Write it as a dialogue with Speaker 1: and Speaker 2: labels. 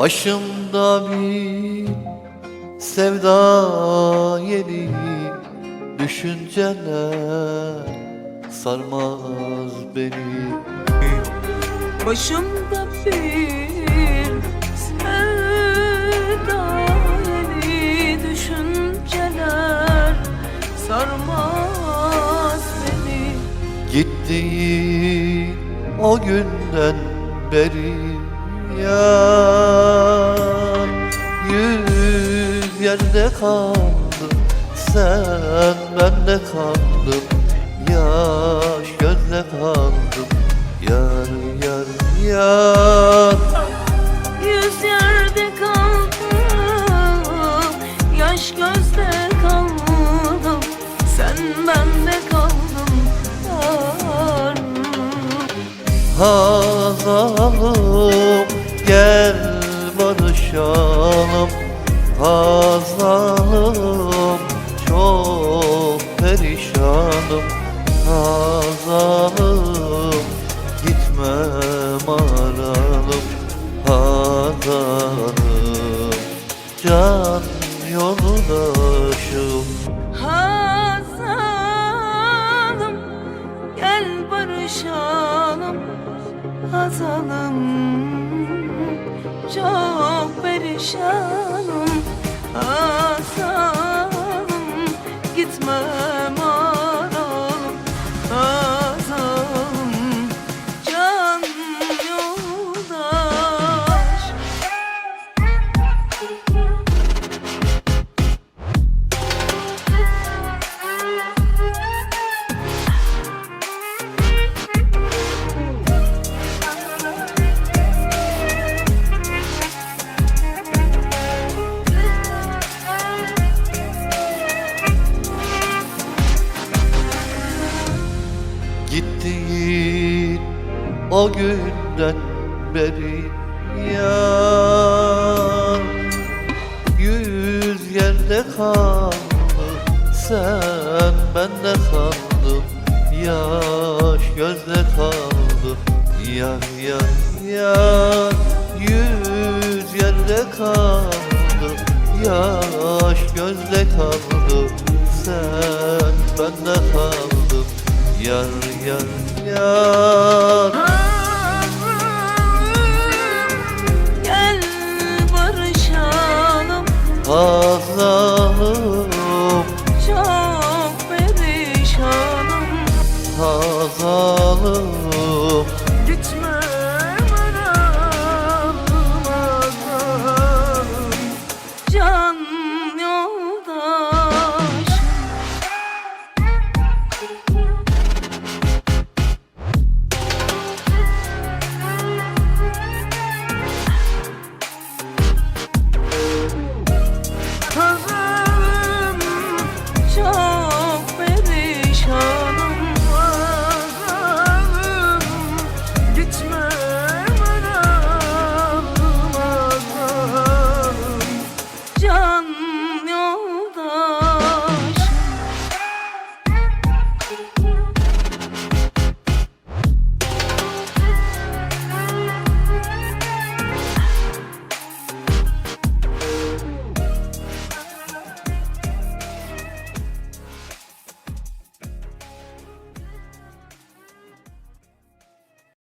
Speaker 1: Başımda bir sevda yeri Düşünceler sarmaz beni?
Speaker 2: Başımda bir sevda yeni düşünceler sarmaz beni?
Speaker 1: Gittiği o günden beri yar yerde kaldım sen bende kaldım Yaş gözle kaldım yar yar yar.
Speaker 2: Yüz yerde kaldım Yaş gözde kaldım. Sen bende kaldın yar.
Speaker 1: Hazalım gel barışalım Hazalım çok perişanım. Hazalım gitmem aralım Hazalım can yoldaşım
Speaker 2: Hazalım Gel barışalım. Hazalım Çok perişanım Hazalım Gitmem
Speaker 1: Gittiğin o günden beri yar. Yüz yerde kaldı sen bende kaldım Yaş gözde kaldı yar yar yar. Yüz yerde kaldı Yaş gözde kaldı. Sen bende kaldın Yar yar yar.
Speaker 2: Gel barışalım.
Speaker 1: Hazalım
Speaker 2: Çok perişanım.
Speaker 1: Hazalım